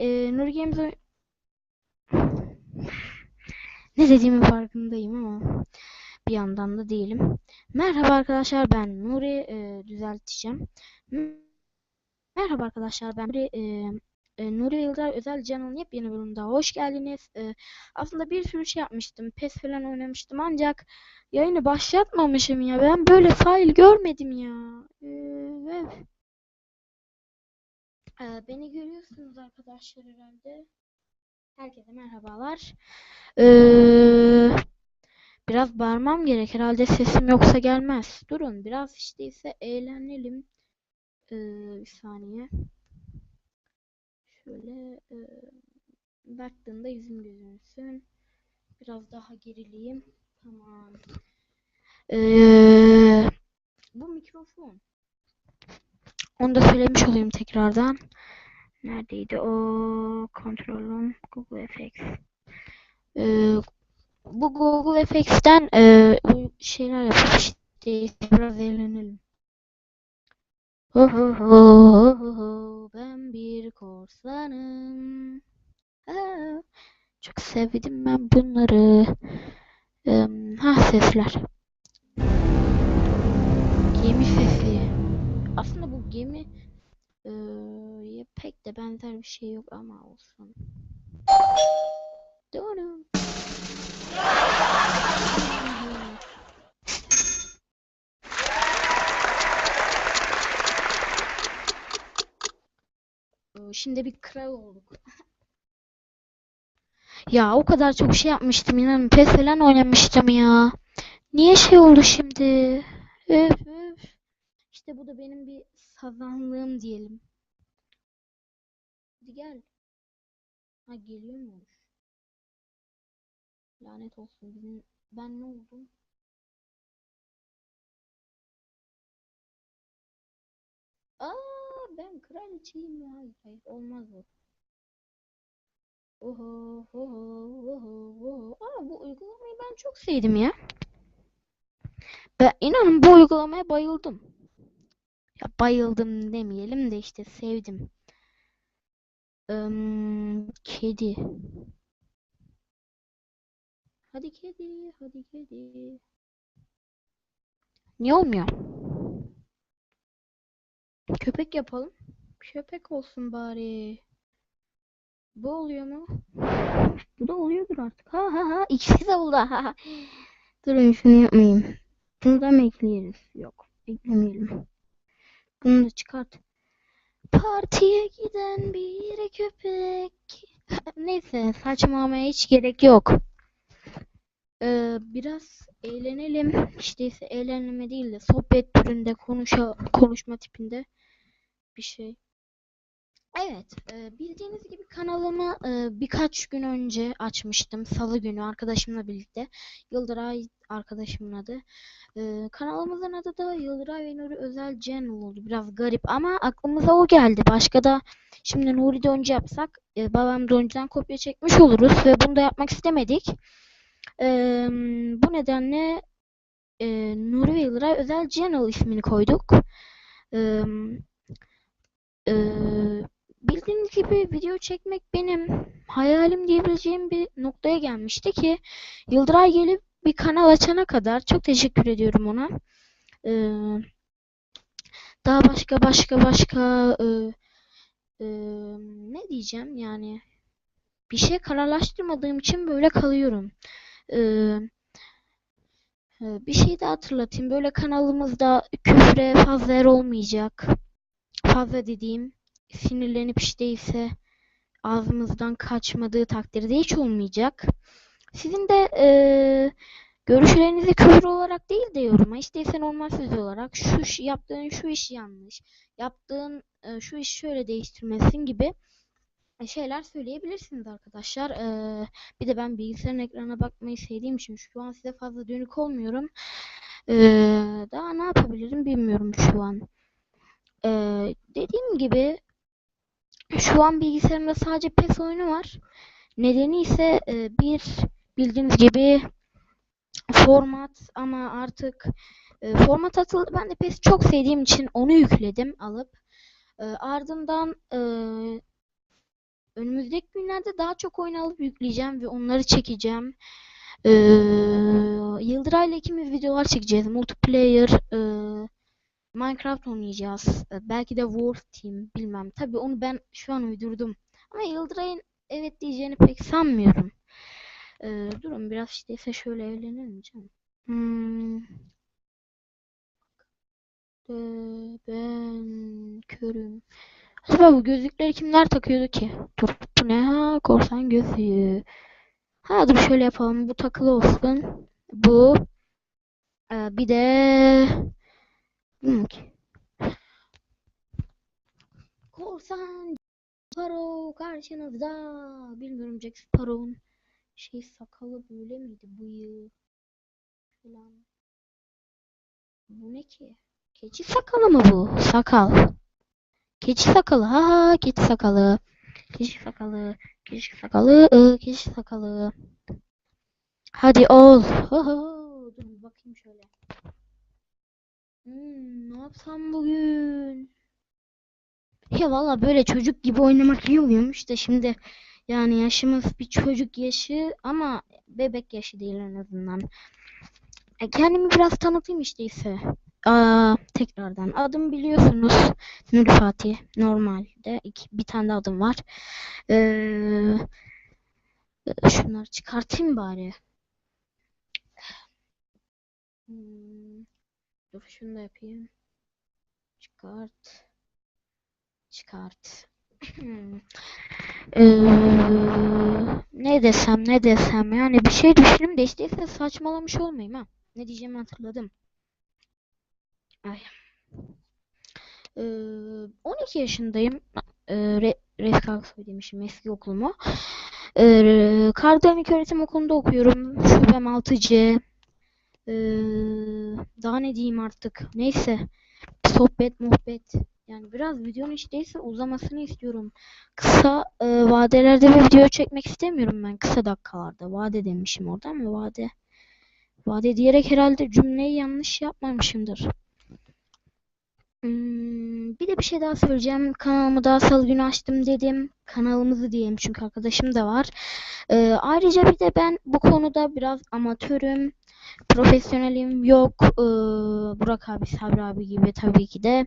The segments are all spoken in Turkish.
e, Nuri Games ne dediğimin farkındayım ama bir yandan da değilim. Merhaba arkadaşlar ben Nuri e, düzelteceğim. Merhaba arkadaşlar ben Nuri e, e, Nuri Yıldıray Özel Can'ın yepyeni bölümünde hoş geldiniz. E, aslında bir sürü şey yapmıştım. PES falan oynamıştım ancak yayını başlatmamışım ya. Ben böyle fail görmedim ya. E, öf. E, beni görüyorsunuz arkadaşlar herhalde. Herkese merhabalar. Ee, biraz bağırmam gerek. Herhalde sesim yoksa gelmez. Durun biraz işte ise eğlenelim. Ee, bir saniye. Şöyle e, baktığında yüzüm gözünsün. Biraz daha gerileyim. Tamam. Ee, bu mikrofon. Onu da söylemiş olayım tekrardan. Neredeydi o kontrolüm Google FX. Ee, bu Google FX'ten e, şeyler yapıp işte biraz eğlenelim. Ho ho ho ho ho ben bir korsanım. Çok sevdim ben bunları. Em, ha sesler. Gemi sesi. Aslında bu gemi e, pek de benzer bir şey yok ama olsun. Doğru. Ee, Şimdi bir kral olduk. Ya o kadar çok şey yapmıştım inanın PES falan oynamıştım ya. Niye şey oldu şimdi? Öf öf. İşte bu da benim bir sazanlığım diyelim. Hadi gel. Ha geliyor mu? Lanet olsun. Bizim, ben ne oldum? Aa ben kraliçeyim ya. Hayır, hayır olmaz bu. Oho, oho, oho, oho. Aa bu uygulamayı ben çok sevdim ya. Ben inanın bu uygulamaya bayıldım. Ya bayıldım demeyelim de işte sevdim. Im, kedi. Hadi kedi, hadi kedi. Niye olmuyor? Köpek yapalım. Köpek olsun bari. Bu oluyor mu? Bu da oluyordur artık. Ha ha ha. İkisi de oldu. Ha ha. Durun şunu yapmayayım. Bunu da mı ekleyeriz? Yok. Eklemeyelim. Bunu çıkart. Partiye giden bir köpek. Neyse saçmalamaya hiç gerek yok. Ee, biraz eğlenelim. İşte eğlenme değil de sohbet türünde konuşa, konuşma tipinde bir şey. Evet, e, bildiğiniz gibi kanalımı e, birkaç gün önce açmıştım. Salı günü arkadaşımla birlikte. Yıldıray arkadaşımın adı. E, kanalımızın adı da Yıldıray ve Nuri Özel Channel oldu. Biraz garip ama aklımıza o geldi. Başka da şimdi Nuri Doncu yapsak e, babam Doncu'dan kopya çekmiş oluruz ve bunu da yapmak istemedik. E, bu nedenle e, Nuri ve Yıldıray Özel Channel ismini koyduk. E, e, bildiğiniz gibi video çekmek benim hayalim diyebileceğim bir noktaya gelmişti ki Yıldıray gelip bir kanal açana kadar çok teşekkür ediyorum ona. Ee, daha başka başka başka e, e, ne diyeceğim yani bir şey kararlaştırmadığım için böyle kalıyorum. Ee, e, bir şey de hatırlatayım. Böyle kanalımızda küfre fazla yer olmayacak. Fazla dediğim sinirlenip işte ise ağzımızdan kaçmadığı takdirde hiç olmayacak. Sizin de e, görüşlerinizi küfür olarak değil de yoruma isteyse normal söz olarak şu yaptığın şu iş yanlış, yaptığın e, şu iş şöyle değiştirmesin gibi şeyler söyleyebilirsiniz arkadaşlar. E, bir de ben bilgisayarın ekranına bakmayı sevdiğim için şu an size fazla dönük olmuyorum. E, daha ne yapabilirim bilmiyorum şu an. E, dediğim gibi şu an bilgisayarımda sadece PES oyunu var. Nedeni ise e, bir bildiğiniz gibi format ama artık e, format atıldı. Ben de PES çok sevdiğim için onu yükledim alıp. E, ardından e, önümüzdeki günlerde daha çok oyun alıp yükleyeceğim ve onları çekeceğim. Ee, Yıldıray'la ikimiz videolar çekeceğiz. Multiplayer, e, Minecraft oynayacağız. E, belki de Wolf Team bilmem. Tabii onu ben şu an uydurdum. Ama Yıldıray'ın evet diyeceğini pek sanmıyorum. Ee, durun biraz işte şöyle evlenelim canım. Hmm. Ee, ben körüm. Acaba bu gözlükleri kimler takıyordu ki? Dur bu ne ha? Korsan gözlüğü. Ha dur şöyle yapalım. Bu takılı olsun. Bu. Ee, bir de ki? Korsan Sparrow karşınızda. Bilmiyorum Jack Sparrow'un şey sakalı böyle miydi? Bıyığı falan. Bu ne ki? Keçi sakalı mı bu? Sakal. Keçi sakalı. Ha ha keçi sakalı. Keçi sakalı. Keçi sakalı. keçi sakalı. Hadi ol. Ho ho. Dur bakayım şöyle. Hmm, ne yapsam bugün? Ya valla böyle çocuk gibi oynamak iyi oluyormuş da şimdi yani yaşımız bir çocuk yaşı ama bebek yaşı değil en azından. E, kendimi biraz tanıtayım işte ise. Aa, tekrardan adım biliyorsunuz Nuri Fatih normalde iki, bir tane de adım var. Ee, şunları çıkartayım bari. Hmm, dur şunu da yapayım. Çıkart. Çıkart. Ee, ne desem ne desem yani bir şey düşündüm de işte saçmalamış olmayayım ha. Ne diyeceğimi hatırladım. Ay. Ee, 12 yaşındayım. Ee, Re Refik Aksoy demişim eski okulumu. Ee, Kardemik Öğretim Okulu'nda okuyorum. Şubem 6C. Ee, daha ne diyeyim artık. Neyse. Sohbet muhabbet. Yani biraz videonun işteyse uzamasını istiyorum. Kısa e, vadelerde bir video çekmek istemiyorum ben. Kısa dakikalarda. Vade demişim orada ama vade. Vade diyerek herhalde cümleyi yanlış yapmamışımdır. Hmm, bir de bir şey daha söyleyeceğim. Kanalımı daha salı günü açtım dedim. Kanalımızı diyelim çünkü arkadaşım da var. Ee, ayrıca bir de ben bu konuda biraz amatörüm. Profesyonelim yok. Ee, Burak abi, Sabri abi gibi tabii ki de.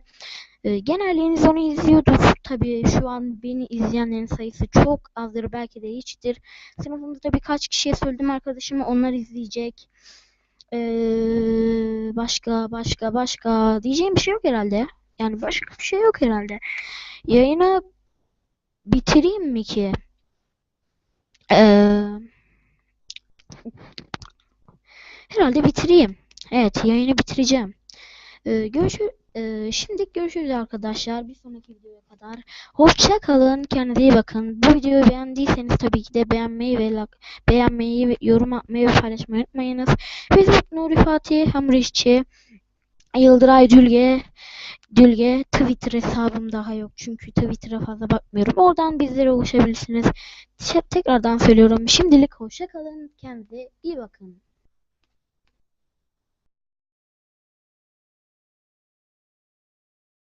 Ee, genelliğiniz onu izliyordur. Tabii şu an beni izleyenlerin sayısı çok azdır. Belki de hiçtir. Sınıfımızda birkaç kişiye söyledim arkadaşıma. Onlar izleyecek. Ee, başka başka başka diyeceğim bir şey yok herhalde. Yani başka bir şey yok herhalde. Yayını bitireyim mi ki? Ee, herhalde bitireyim. Evet, yayını bitireceğim. Ee, görüşür ee, şimdilik görüşürüz arkadaşlar. Bir sonraki videoya kadar. Hoşça kalın. Kendinize iyi bakın. Bu videoyu beğendiyseniz tabii ki de beğenmeyi ve beğenmeyi, yorum atmayı ve paylaşmayı unutmayınız. Facebook Nuri Fatih Hamurişçi Yıldıray Dülge Dülge Twitter hesabım daha yok çünkü Twitter'a fazla bakmıyorum. Oradan bizlere ulaşabilirsiniz. Tekrardan söylüyorum. Şimdilik hoşça kalın. Kendinize iyi bakın.